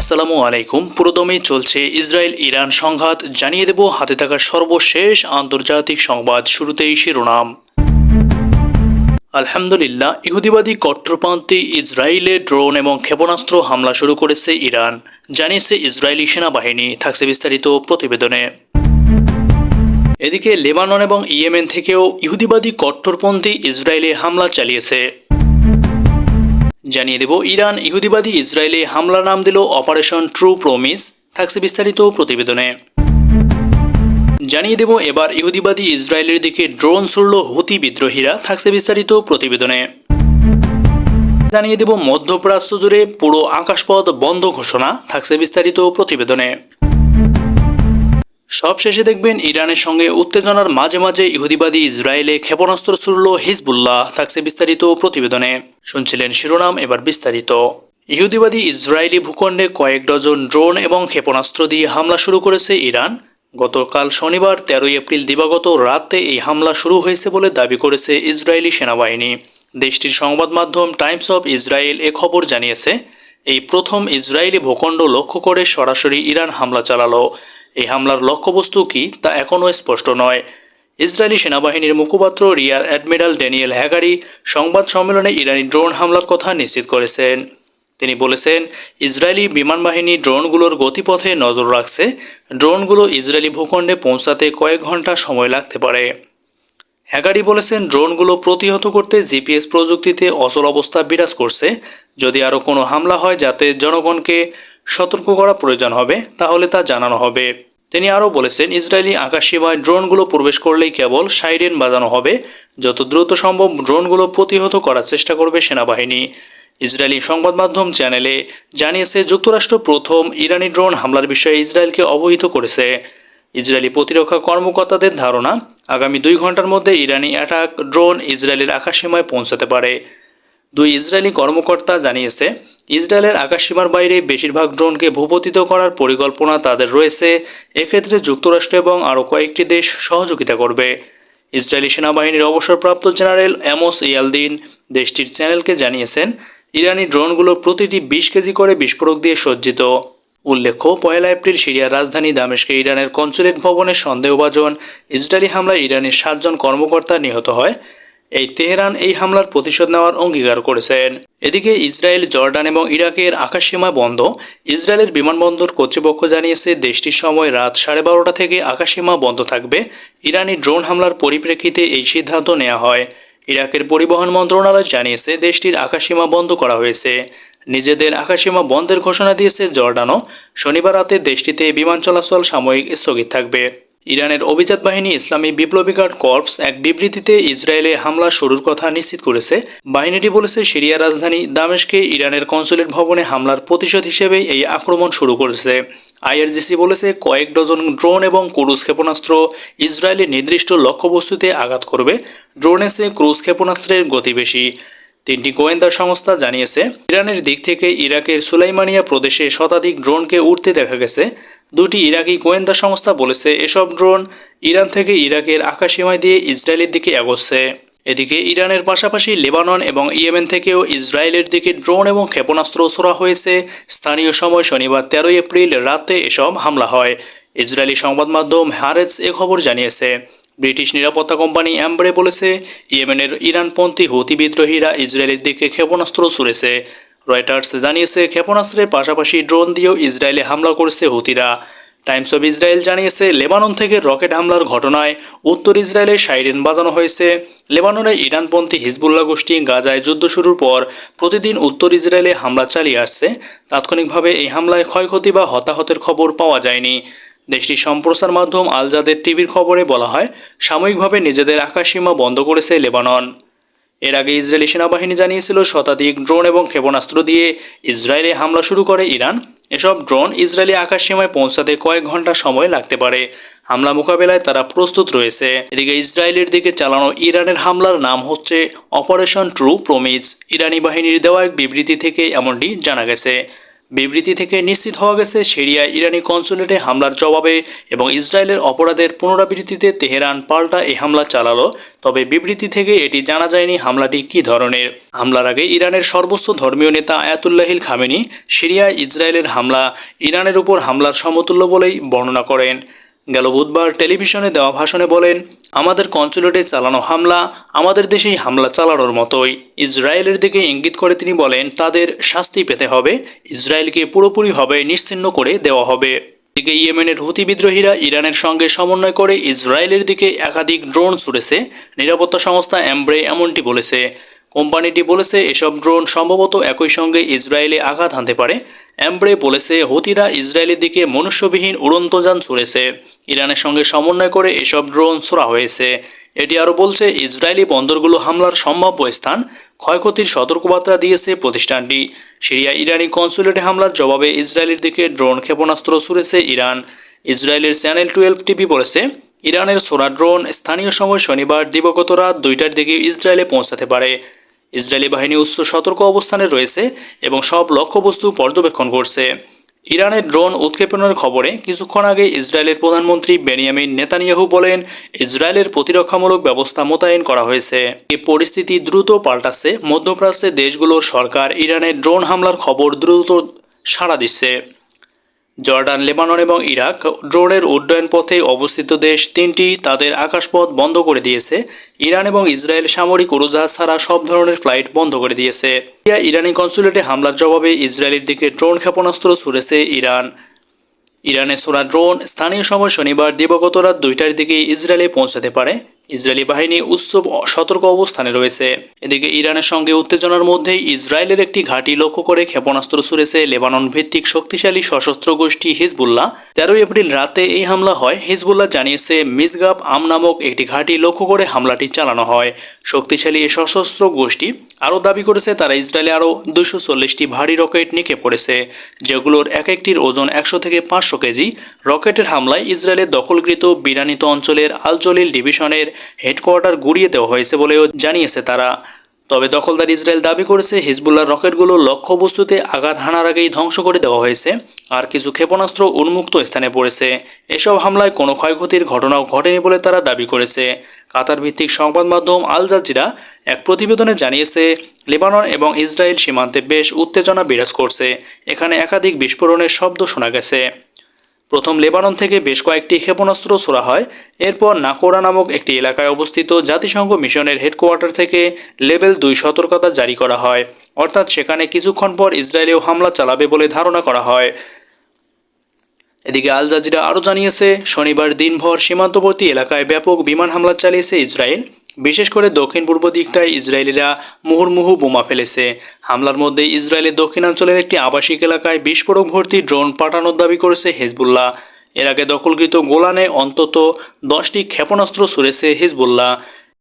আসসালামু আলাইকুম। পুরোদমে চলছে ইসরায়েল ইরান সংঘাত। জানিয়ে দেব, হাতে থাকা সর্বশেষ আন্তর্জাতিক সংবাদ শুরুতেই শিরোনাম। আলহামদুলিল্লাহ, ইহুদিবাদী কট্টরপন্থী ইসরায়েলে ড্রোন এবং ক্ষেপণাস্ত্র হামলা শুরু করেছে ইরান। জানিয়েছে ইসরায়েলি সেনাবাহিনী, থাকছে বিস্তারিত প্রতিবেদনে। এদিকে লেবানন এবং ইয়েমেন থেকেও ইহুদিবাদী কট্টরপন্থী ইসরায়েলে হামলা চালিয়েছে। জানিয়ে দেব, ইরান ইহুদিবাদী ইসরায়েলে হামলার নাম দিল অপারেশন ট্রু প্রমিস থাকছে বিস্তারিত প্রতিবেদনে। জানিয়ে দেব, এবার ইহুদিবাদী ইসরায়েলের দিকে ড্রোন ছুড়ল হুতি বিদ্রোহীরা, থাকছে বিস্তারিত প্রতিবেদনে। জানিয়ে দেব, মধ্যপ্রাচ্য জুড়ে পুরো আকাশপথ বন্ধ ঘোষণা, থাকছে বিস্তারিত প্রতিবেদনে। সবশেষে দেখবেন ইরানের সঙ্গে উত্তেজনার মাঝে মাঝে ইহুদিবাদী ইসরায়েলে ক্ষেপণাস্ত্র ছুড়ল হিজবুল্লাহ, থাকছে বিস্তারিত প্রতিবেদনে। শুনছিলেন শিরোনাম, এবার বিস্তারিত। ইহুদিবাদী ইসরায়েলি ভূখণ্ডে কয়েক ডজন ড্রোন এবং ক্ষেপণাস্ত্র দিয়ে হামলা শুরু করেছে ইরান। গতকাল শনিবার তেরোই এপ্রিল দিবাগত রাতে এই হামলা শুরু হয়েছে বলে দাবি করেছে ইসরায়েলি সেনাবাহিনী। দেশটির সংবাদ মাধ্যম টাইমস অফ ইসরায়েল এ খবর জানিয়েছে, এই প্রথম ইসরায়েলি ভূখণ্ড লক্ষ্য করে সরাসরি ইরান হামলা চালালো। এই হামলার লক্ষ্যবস্তু কি তা এখনও স্পষ্ট নয়। ইসরায়েলি সেনাবাহিনীর মুখপাত্র রিয়ার অ্যাডমিরাল ড্যানিয়েল হ্যাগারি সংবাদ সম্মেলনে ইরানি ড্রোন হামলার কথা নিশ্চিত করেছেন। তিনি বলেছেন, ইসরায়েলি বিমান বাহিনী ড্রোনগুলোর গতিপথে নজর রাখছে। ড্রোনগুলো ইসরায়েলি ভূখণ্ডে পৌঁছাতে কয়েক ঘণ্টা সময় লাগতে পারে। হ্যাগারি বলেছেন, ড্রোনগুলো প্রতিহত করতে জিপিএস প্রযুক্তিতে অচল অবস্থা বিরাজ করছে। যদি আরও কোনো হামলা হয় যাতে জনগণকে সতর্ক করা প্রয়োজন হবে, তাহলে তা জানানো হবে। তিনি আরও বলেছেন, ইসরায়েলি আকাশসীমায় ড্রোনগুলো প্রবেশ করলেই কেবল সাইরেন বাজানো হবে। যত দ্রুত সম্ভব ড্রোনগুলো প্রতিহত করার চেষ্টা করবে সেনাবাহিনী। ইসরায়েলি সংবাদ মাধ্যম চ্যানেলে জানিয়েছে, যুক্তরাষ্ট্র প্রথম ইরানি ড্রোন হামলার বিষয়ে ইসরায়েলকে অবহিত করেছে। ইসরায়েলি প্রতিরক্ষা কর্মকর্তাদের ধারণা, আগামী দুই ঘণ্টার মধ্যে ইরানি অ্যাটাক ড্রোন ইসরায়েলের আকাশসীমায় পৌঁছাতে পারে। দুই ইসরায়েলি কর্মকর্তা জানিয়েছে, ইসরায়েলের আকাশসীমার বাইরে বেশিরভাগ ড্রোনকে ভূপতিত করার পরিকল্পনা তাদের রয়েছে। এক্ষেত্রে যুক্তরাষ্ট্র এবং আরও কয়েকটি দেশ সহযোগিতা করবে। ইসরায়েলি সেনাবাহিনীর অবসরপ্রাপ্ত জেনারেল অ্যামোস ইয়ালদিন দেশটির চ্যানেলকে জানিয়েছেন, ইরানি ড্রোনগুলো প্রতিটি বিশ কেজি করে বিস্ফোরক দিয়ে সজ্জিত। উল্লেখ্য, পয়লা এপ্রিল সিরিয়ার রাজধানী দামেশকে ইরানের কনসুলেট ভবনে সন্দেহভাজন ইসরায়েলি হামলায় ইরানের সাতজন কর্মকর্তা নিহত হয়। এই তেহরান এই হামলার প্রতিশোধ নেওয়ার অঙ্গীকার করেছেন। এদিকে ইসরায়েল, জর্ডান এবং ইরাকের আকাশসীমা বন্ধ। ইসরায়েলের বিমানবন্দর কর্তৃপক্ষ জানিয়েছে, দেশটির সময় রাত সাড়ে বারোটা থেকে আকাশসীমা বন্ধ থাকবে। ইরানি ড্রোন হামলার পরিপ্রেক্ষিতে এই সিদ্ধান্ত নেওয়া হয়। ইরাকের পরিবহন মন্ত্রণালয় জানিয়েছে, দেশটির আকাশসীমা বন্ধ করা হয়েছে। নিজেদের আকাশসীমা বন্ধের ঘোষণা দিয়েছে জর্ডানও। শনিবার রাতে দেশটিতে বিমান চলাচল সাময়িক স্থগিত থাকবে। ইরানের অভিজাত বাহিনী ইসলামী বিপ্লবী গার্ড কর্পস এক বিবৃতিতে ইসরায়েলে হামলা শুরুর কথা নিশ্চিত করেছে। বাহিনীটি বলেছে সিরিয়া রাজধানী দামেশকে ইরানের কনসুলেট ভবনে হামলার প্রতিশোধ হিসেবে এই আক্রমণ শুরু করেছে। আইআরজিসি বলেছে, কয়েক ডজন ড্রোন এবং ক্রুজ ক্ষেপণাস্ত্র ইসরায়েলের নির্দিষ্ট লক্ষ্যবস্তুতে আঘাত করবে। ড্রোনেসে ক্রুজ ক্ষেপণাস্ত্রের গতি বেশি। তিনটি গোয়েন্দা সংস্থা জানিয়েছে, ইরানের দিক থেকে ইরাকের সুলাইমানিয়া প্রদেশে শতাধিক ড্রোনকে উঠতে দেখা গেছে। দুটি ইরাকি গোয়েন্দা সংস্থা বলেছে এসব ড্রোন ইরান থেকে ইরাকের আকাশসীমায় দিয়ে ইসরায়েলের দিকে এগোচ্ছে। এদিকে ইরানের পাশাপাশি লেবানন এবং ইয়েমেন থেকেও ইসরায়েলের দিকে ড্রোন এবং ক্ষেপণাস্ত্র ছোড়া হয়েছে। স্থানীয় সময় শনিবার তেরোই এপ্রিল রাতে এসব হামলা হয়। ইসরায়েলি সংবাদ মাধ্যম হারেজ এ খবর জানিয়েছে। ব্রিটিশ নিরাপত্তা কোম্পানি অ্যাম্বরে বলেছে, ইয়েমেনের ইরানপন্থী হুতি বিদ্রোহীরা ইসরায়েলের দিকে ক্ষেপণাস্ত্র ছুড়েছে। রয়টার্স জানিয়েছে, ক্ষেপণাস্ত্রের পাশাপাশি ড্রোন দিয়েও ইসরায়েলে হামলা করেছে হুতিরা। টাইমস অফ ইসরায়েল জানিয়েছে, লেবানন থেকে রকেট হামলার ঘটনায় উত্তর ইসরায়েলে সাইরেন বাজানো হয়েছে। লেবাননে ইরানপন্থী হিজবুল্লাহ গোষ্ঠী গাজায় যুদ্ধ শুরুর পর প্রতিদিন উত্তর ইসরায়েলে হামলা চালিয়ে আসছে। তাৎক্ষণিকভাবে এই হামলায় ক্ষয়ক্ষতি বা হতাহতের খবর পাওয়া যায়নি। দেশটির সম্প্রচার মাধ্যম আলজাদের টিভির খবরে বলা হয়, সাময়িকভাবে নিজেদের আকাশসীমা বন্ধ করেছে লেবানন। এর আগে ইসরায়েলি সেনাবাহিনী জানিয়েছিল শতাধিক ড্রোন এবং ক্ষেপণাস্ত্র দিয়ে ইসরায়েলে হামলা শুরু করে ইরান। এসব ড্রোন ইসরায়েলি আকাশ সীমায় পৌঁছাতে কয়েক ঘণ্টা সময় লাগতে পারে। হামলা মোকাবেলায় তারা প্রস্তুত রয়েছে। এদিকে ইসরায়েলের দিকে চালানো ইরানের হামলার নাম হচ্ছে অপারেশন ট্রু প্রমিজ। ইরানি বাহিনীর দেওয়া এক বিবৃতি থেকে এমনটি জানা গেছে। বিবৃতি থেকে নিশ্চিত হওয়া গেছে, সিরিয়ায় ইরানি কনসুলেটে হামলার জবাবে এবং ইসরায়েলের অপরাধের পুনরাবৃত্তিতে তেহরান পাল্টা এই হামলা চালালো। তবে বিবৃতি থেকে এটি জানা যায়নি হামলাটি কি ধরনের। হামলার আগে ইরানের সর্বোচ্চ ধর্মীয় নেতা আয়াতুল্লাহিল খামেনি সিরিয়ায় ইসরায়েলের হামলা ইরানের উপর হামলার সমতুল্য বলেই বর্ণনা করেন। গেল বুধবার টেলিভিশনে দেওয়া ভাষণে বলেন, আমাদের কনসুলেটে চালানো হামলা, আমাদের দেশেই হামলা চালানোর মতোই। ইসরায়েলের দিকে ইঙ্গিত করে তিনি বলেন, তাদের শাস্তি পেতে হবে, ইসরায়েলকে পুরোপুরিভাবে নিশ্চিন্ন করে দেওয়া হবে। এদিকে ইয়েমেনের হুতি বিদ্রোহীরা ইরানের সঙ্গে সমন্বয় করে ইসরায়েলের দিকে একাধিক ড্রোন ছুড়েছে। নিরাপত্তা সংস্থা অ্যাম্ব্রে এমনটি বলেছে। কোম্পানিটি বলেছে, এসব ড্রোন সম্ভবত একই সঙ্গে ইসরায়েলে আঘাত হানতে পারে। অ্যাম্ব্রে বলেছে, হতিরা ইসরায়েলের দিকে মনুষ্যবিহীন উড়ন্ত যান ছুড়েছে। ইরানের সঙ্গে সমন্বয় করে এসব ড্রোন ছোড়া হয়েছে। এটি আরও বলছে, ইসরায়েলি বন্দরগুলো হামলার সম্ভাব্য স্থান, ক্ষয়ক্ষতির সতর্কবার্তা দিয়েছে প্রতিষ্ঠানটি। সিরিয়া ইরানি কনসুলেটে হামলার জবাবে ইসরায়েলের দিকে ড্রোন ক্ষেপণাস্ত্র ছুড়েছে ইরান। ইসরায়েলের চ্যানেল টুয়েলভ টিভি বলেছে, ইরানের সোরা ড্রোন স্থানীয় সময় শনিবার দিবগত রাত দুইটার দিকে ইসরায়েলে পৌঁছাতে পারে। ইসরায়েলি বাহিনী উচ্চ সতর্ক অবস্থানে রয়েছে এবং সব লক্ষ্যবস্তু পর্যবেক্ষণ করছে। ইরানের ড্রোন উৎক্ষেপণের খবরে কিছুক্ষণ আগে ইসরায়েলের প্রধানমন্ত্রী বেনিয়ামিন নেতানিয়াহু বলেন, ইসরায়েলের প্রতিরক্ষামূলক ব্যবস্থা মোতায়েন করা হয়েছে। এই পরিস্থিতি দ্রুত পাল্টাচ্ছে মধ্যপ্রাচ্যে দেশগুলোর সরকার ইরানের ড্রোন হামলার খবর দ্রুত সাড়া দিচ্ছে। জর্ডান, লেবানন এবং ইরাক ড্রোনের উড্ডয়ন পথে অবস্থিত দেশ তিনটি তাদের আকাশপথ বন্ধ করে দিয়েছে। ইরান এবং ইসরায়েল সামরিক উড়োজাহাজ ছাড়া সব ধরনের ফ্লাইট বন্ধ করে দিয়েছে। ইরানি কনসুলেটে হামলার জবাবে ইসরায়েলের দিকে ড্রোন ক্ষেপণাস্ত্র ছুড়েছে ইরান। ইরানে ছোড়া ড্রোন স্থানীয় সময় শনিবার দিবাগত রাত দুইটার দিকে ইসরায়েলে পৌঁছাতে পারে। ইসরায়েলি বাহিনী উচ্চ সতর্ক অবস্থানে রয়েছে। এদিকে ইরানের সঙ্গে উত্তেজনার মধ্যেই ইসরায়েলের একটি ঘাঁটি লক্ষ্য করে ক্ষেপণাস্ত্র ছুড়েছে লেবানন ভিত্তিক শক্তিশালী সশস্ত্র গোষ্ঠী হিজবুল্লাহ। তেরোই এপ্রিল রাতে এই হামলা হয়। হিজবুল্লাহ জানিয়েছে, মিসগাব আম নামক একটি ঘাঁটি লক্ষ্য করে হামলাটি চালানো হয়। শক্তিশালী এই সশস্ত্র গোষ্ঠী আরও দাবি করেছে, তারা ইসরায়েলে আরও দুশো চল্লিশটি ভারী রকেট নিক্ষেপ করেছে, যেগুলোর এক একটির ওজন একশো থেকে পাঁচশো কেজি। রকেটের হামলায় ইসরায়েলের দখলকৃত বিরানিত অঞ্চলের আলজলিল ডিভিশনের হেডকোয়ার্টার গুড়িয়ে দেওয়া হয়েছে বলেও জানিয়েছে তারা। তবে দখলদার ইসরায়েল দাবি করেছে হিজবুল্লার রকেটগুলো লক্ষ্যবস্তুতে আঘাত হানার আগেই ধ্বংস করে দেওয়া হয়েছে আর কিছু ক্ষেপণাস্ত্র উন্মুক্ত স্থানে পড়েছে। এসব হামলায় কোনো ক্ষয়ক্ষতির ঘটনাও ঘটেনি বলে তারা দাবি করেছে। কাতার ভিত্তিক সংবাদ মাধ্যম আল জাজিরা এক প্রতিবেদনে জানিয়েছে, লেবানন এবং ইসরায়েল সীমান্তে বেশ উত্তেজনা বিরাজ করছে। এখানে একাধিক বিস্ফোরণের শব্দ শোনা গেছে। প্রথম লেবানন থেকে বেশ কয়েকটি ক্ষেপণাস্ত্র ছোড়া হয়। এরপর নাকোরা নামক একটি এলাকায় অবস্থিত জাতিসংঘ মিশনের হেডকোয়ার্টার থেকে লেভেল দুই সতর্কতা জারি করা হয়। অর্থাৎ সেখানে কিছুক্ষণ পর ইসরায়েলেও হামলা চালাবে বলে ধারণা করা হয়। এদিকে আল জাজিরা আরও জানিয়েছে, শনিবার দিনভর সীমান্তবর্তী এলাকায় ব্যাপক বিমান হামলা চালিয়েছে ইসরায়েল। বিশেষ করে দক্ষিণ পূর্ব দিকটায় ইসরায়েলিরা মুহুর্মুহু বোমা ফেলেছে। হামলার মধ্যে ইসরায়েলের দক্ষিণাঞ্চলের একটি আবাসিক এলাকায় বিস্ফোরক ভর্তি ড্রোন পাঠানোর দাবি করেছে হেজবুল্লাহ। এর আগে দখলকৃত গোলানে অন্তত দশটি ক্ষেপণাস্ত্র ছুড়েছে হিজবুল্লাহ।